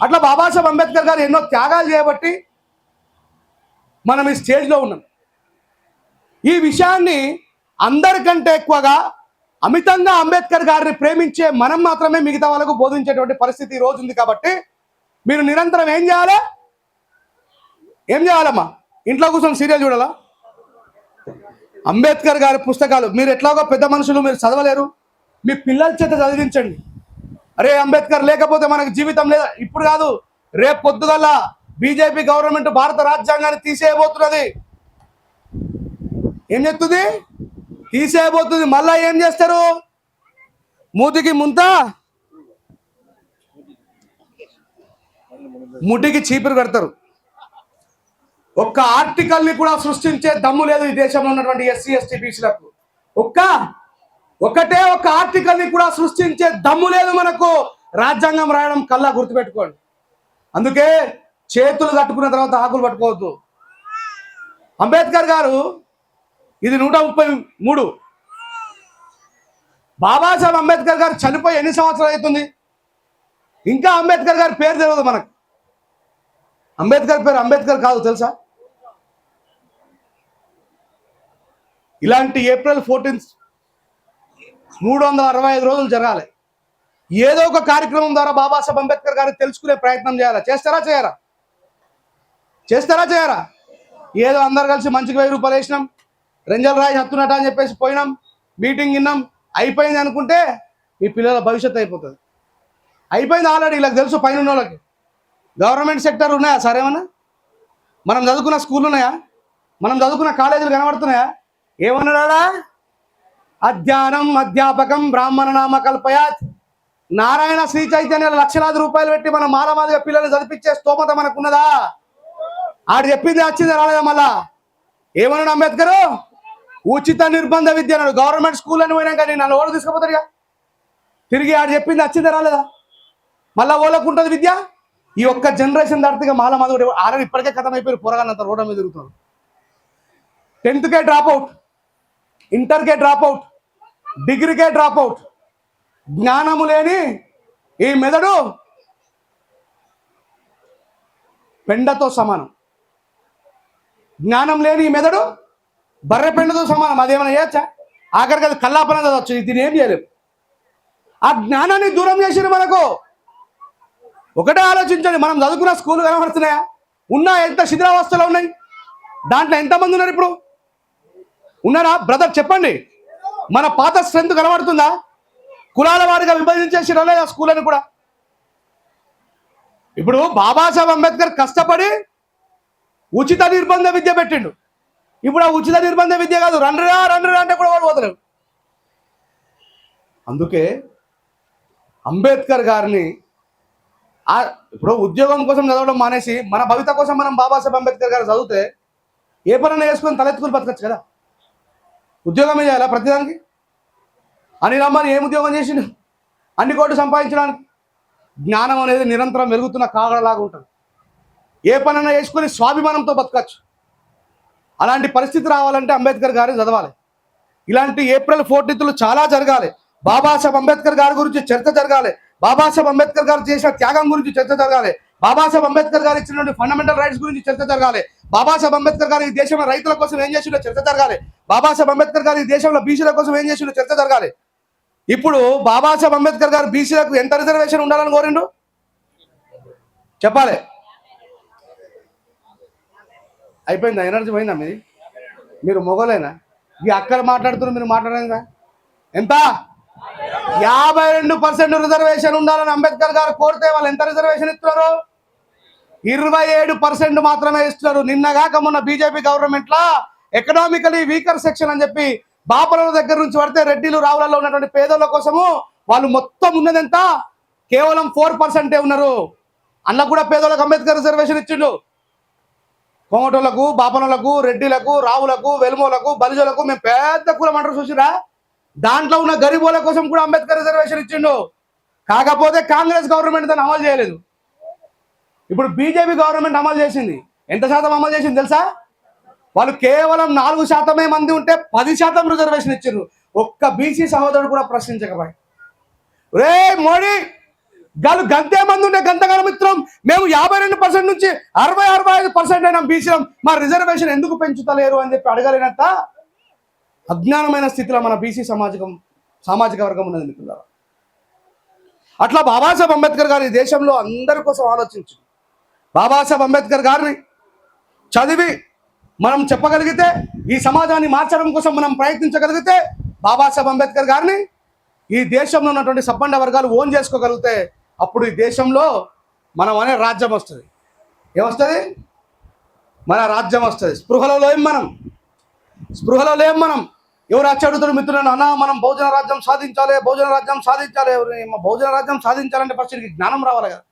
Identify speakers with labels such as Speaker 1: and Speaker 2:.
Speaker 1: అట్లా బాబాసాహెబ్ అంబేద్కర్ గారు ఎన్నో త్యాగాలు చేయబట్టి మనం ఈ స్టేజ్లో ఉన్నాం. ఈ విషయాన్ని అందరికంటే ఎక్కువగా అమితంగా అంబేద్కర్ గారిని ప్రేమించే మనం మాత్రమే మిగతా వాళ్ళకు బోధించేటువంటి పరిస్థితి ఈరోజు ఉంది కాబట్టి మీరు నిరంతరం ఏం చేయాలి? ఏం చేయాలమ్మా? ఇంట్లో కూర్చొని సీరియల్ చూడాలా? అంబేద్కర్ గారి పుస్తకాలు మీరు ఎట్లాగో పెద్ద మనుషులు మీరు చదవలేరు. మీ పిల్లల చేత చదివించండి. అరే అంబేద్కర్ లేకపోతే మనకు జీవితం లేదా? ఇప్పుడు కాదు రేపు పొద్దుగల్లా బీజేపీ గవర్నమెంట్ భారత రాజ్యాంగాన్ని తీసేయబోతున్నది. ఏం చెప్తుంది? తీసేయబోతుంది మళ్ళా ఏం చేస్తారు? మూతికి ముంత? ముటికి చీపురు కడతారు. ఒక్క ఆర్టికల్ని కూడా సృష్టించే దమ్ము లేదు ఈ దేశంలో ఉన్నటువంటి ఎస్సీ ఎస్టీ బీసీలకు. ఒక్క ఒకటే ఒక ఆర్టికల్ని కూడా సృష్టించే దమ్ము లేదు మనకు. రాజ్యాంగం రాయడం కల్లా గుర్తుపెట్టుకోండి. అందుకే చేతులు కట్టుకున్న తర్వాత ఆకులు పట్టుకోవద్దు. అంబేద్కర్ గారు ఇది నూట ముప్పై మూడు. బాబాసాహెబ్ అంబేద్కర్ గారు చనిపోయి ఎన్ని సంవత్సరాలు అవుతుంది? ఇంకా అంబేద్కర్ గారి పేరు తెలియదు మనకు. అంబేద్కర్ పేరు అంబేద్కర్ కాదు తెలుసా? ఇలాంటి ఏప్రిల్ ఫోర్టీన్త్ మూడు వందల అరవై ఐదు రోజులు జరగాలి. ఏదో ఒక కార్యక్రమం ద్వారా బాబాసాహెబ్ అంబేద్కర్ గారిని తెలుసుకునే ప్రయత్నం చేయాలా? చేస్తారా చేయరా? చేస్తారా చేయరా? ఏదో అందరు కలిసి మంచిగా వెయ్యి రూపాయలు వేసినాం. రెంజల్ రాయి హత్తునట అని చెప్పేసి పోయినాం. మీటింగ్ విన్నాం. అయిపోయింది అనుకుంటే మీ పిల్లల భవిష్యత్తు అయిపోతుంది. అయిపోయింది ఆల్రెడీ వీళ్ళకి తెలుసు పైన వాళ్ళకి గవర్నమెంట్ సెక్టర్ ఉన్నాయా? సరేమన్నా మనం చదువుకున్న స్కూల్ ఉన్నాయా? మనం చదువుకున్న కాలేజీలు కనబడుతున్నాయా? ఏమన్నాడా అధ్యానం అధ్యాపకం బ్రాహ్మణ నామ కల్పయాత్ నారాయణ శ్రీ చైతన్య లక్షలాది రూపాయలు పెట్టి మన మాలమాదిగా పిల్లల్ని చదివించే స్తోమత మనకున్నదా? ఆడు చెప్పింది వచ్చింది రాలేదా మళ్ళా? ఏమన్నాడు అంబేద్కర్? ఉచిత నిర్బంధ విద్య అన్నాడు. గవర్నమెంట్ స్కూల్ అని పోయినాక నేను నన్ను ఓళ్ళు తీసుకుపోతాడుగా తిరిగి ఆడు చెప్పింది వచ్చింది రాలేదా? మళ్ళా ఓళ్ళకు ఉంటుంది విద్య? ఈ ఒక్క జనరేషన్ దాటిగా మాల ఆడ ఇప్పటికే కథం అయిపోయారు పొరగానంత రోడ్డు మీద తిరుగుతున్నాడు టెన్త్కే డ్రాప్ అవుట్. ఇంటర్కే డ్రాప్ అవుట్. డిగ్రీకే డ్రాప్ అవుట్ జ్ఞానము లేని ఈ మెదడు పెండతో సమానం. జ్ఞానం లేని ఈ మెదడు బర్రె పెండతో సమానం. అదేమైనా చేయొచ్చా? ఆఖరికి అది కల్లాపన చదవచ్చు దీన్ని ఏం చేయలేము ఆ జ్ఞానాన్ని దూరం చేసిన మనకు. ఒకటే ఆలోచించండి. మనం చదువుకున్న స్కూల్ కనబడుతున్నాయా? ఉన్నా ఎంత శిథిరావస్థలు ఉన్నాయి? దాంట్లో ఎంతమంది ఉన్నారు ఇప్పుడు? ఉన్నారా? బ్రదర్ చెప్పండి. మన పాత స్ట్రెంత్ కనబడుతుందా? కులాల వారిగా విభజించేసి రాలేదు ఆ స్కూల్ అని కూడా. ఇప్పుడు బాబాసాహెబ్ అంబేద్కర్ కష్టపడి ఉచిత నిర్బంధ విద్య పెట్టిండు. ఇప్పుడు ఆ ఉచిత నిర్బంధ విద్య కాదు రండ్రా రండ్రా అంటే కూడా వాడు పోతలేడు అందుకే అంబేద్కర్ గారిని ఆ ఇప్పుడు ఉద్యోగం కోసం చదవడం మానేసి మన భవిత కోసం మనం బాబాసాహెబ్ అంబేద్కర్ గారు చదివితే ఏ పనైనా వేసుకొని తలెత్తుకుని బతకచ్చు కదా. ఉద్యోగమే చేయాలా ప్రతిదానికి? అనిల్ అంబానీ ఏం ఉద్యోగం చేసిండు? అన్ని కోట్లు సంపాదించడానికి. జ్ఞానం అనేది నిరంతరం మెరుగుతున్న కాగడలాగా ఉంటుంది. ఏ పనైనా వేసుకొని స్వాభిమానంతో బతకచ్చు. అలాంటి పరిస్థితి రావాలంటే అంబేద్కర్ గారిని చదవాలి. ఇలాంటి ఏప్రిల్ ఫోర్టీన్త్లు చాలా జరగాలి. బాబాసాహెబ్ అంబేద్కర్ గారి గురించి చర్చ జరగాలి. బాబాసాహెబ్ అంబేద్కర్ గారు చేసిన త్యాగం గురించి చర్చ జరగాలి. బాబాసాహెబ్ అంబేద్కర్ గారు ఇచ్చినటువంటి ఫండమెంటల్ రైట్స్ గురించి చర్చ జరగాలి. బాబాసాహెబ్ అంబేద్కర్ గారు ఈ దేశంలో రైతుల కోసం ఏం చేసిండో చర్చ జరగాలి. బాబాసాహెబ్ అంబేద్కర్ గారు ఈ దేశంలో బీసీల కోసం ఏం చేసిండో చర్చ జరగాలి. ఇప్పుడు బాబాసాహెబ్ అంబేద్కర్ గారు బీసీలకు ఎంత రిజర్వేషన్ ఉండాలని కోరిండు చెప్పాలి. అయిపోయిందా? ఎనర్జీ పోయిందా మీది? మీరు మొగలేనా? ఈ అక్కడ మాట్లాడుతున్నారు మీరు మాట్లాడలేదా? ఎంత? యాభై రెండు పర్సెంట్ రిజర్వేషన్ ఉండాలని అంబేద్కర్ గారు కోరితే వాళ్ళు ఎంత రిజర్వేషన్ ఇస్తున్నారు? ఇరవై ఏడు పర్సెంట్ మాత్రమే ఇస్తున్నారు. నిన్నగాక మొన్న బీజేపీ గవర్నమెంట్ లా ఎకనామికలీ వీకర్ సెక్షన్ అని చెప్పి బాపల దగ్గర నుంచి పడితే రెడ్డిలు రావులలో ఉన్నటువంటి పేదల కోసము వాళ్ళు మొత్తం ఉన్నదెంత కేవలం ఫోర్ పర్సెంటే ఉన్నారు. అన్న కూడా పేదలకు అంబేద్కర్ రిజర్వేషన్ ఇచ్చిండు. కోమటోళ్ళకు బాపనలకు రెడ్డిలకు రావులకు వెలుమోలకు బలిజోలకు మేము పెద్ద కులం అంటారు చూసిరా? దాంట్లో ఉన్న గరీబోల కోసం కూడా అంబేద్కర్ రిజర్వేషన్ ఇచ్చిండు. కాకపోతే కాంగ్రెస్ గవర్నమెంట్ దాన్ని అమలు చేయలేదు. ఇప్పుడు బీజేపీ గవర్నమెంట్ అమలు చేసింది. ఎంత శాతం అమలు చేసింది తెలుసా? వాళ్ళు కేవలం నాలుగు శాతమే మంది ఉంటే పది శాతం రిజర్వేషన్ ఇచ్చారు ఒక్క బీసీ సహోదరుడు కూడా ప్రశ్నించకపోయి. రే మోడీ గాలు గంతే మంది ఉంటే గంతగాన మిత్రం మేము యాభై రెండు పర్సెంట్ నుంచి అరవై అరవై ఐదు పర్సెంట్ అయినా బీసీ మా రిజర్వేషన్ ఎందుకు పెంచుతలేరు అని చెప్పి అడగలేనంత అజ్ఞానమైన స్థితిలో మన బీసీ సమాజకం సామాజిక వర్గం ఉన్నది మిత్రులారా అట్లా బాబాసాహెబ్ అంబేద్కర్ గారు ఈ దేశంలో అందరి కోసం ఆలోచించు. బాబాసాహెబ్ అంబేద్కర్ గారిని చదివి మనం చెప్పగలిగితే ఈ సమాజాన్ని మార్చడం కోసం మనం ప్రయత్నించగలిగితే బాబాసాహెబ్ అంబేద్కర్ గారిని ఈ దేశంలో ఉన్నటువంటి సబ్బండ వర్గాలు ఓన్ చేసుకోగలిగితే అప్పుడు ఈ దేశంలో మనం అనే రాజ్యం వస్తుంది. ఏమొస్తుంది? మన రాజ్యం వస్తుంది. స్పృహలో లేం మనం. స్పృహలో లేం మనం. ఎవరు వచ్చి మిత్రులను? అన్న మనం భోజన రాజ్యం సాధించాలి భోజన రాజ్యం సాధించాలి. ఎవరు భోజన రాజ్యం సాధించాలంటే ఫస్ట్ జ్ఞానం రావాలి కదా.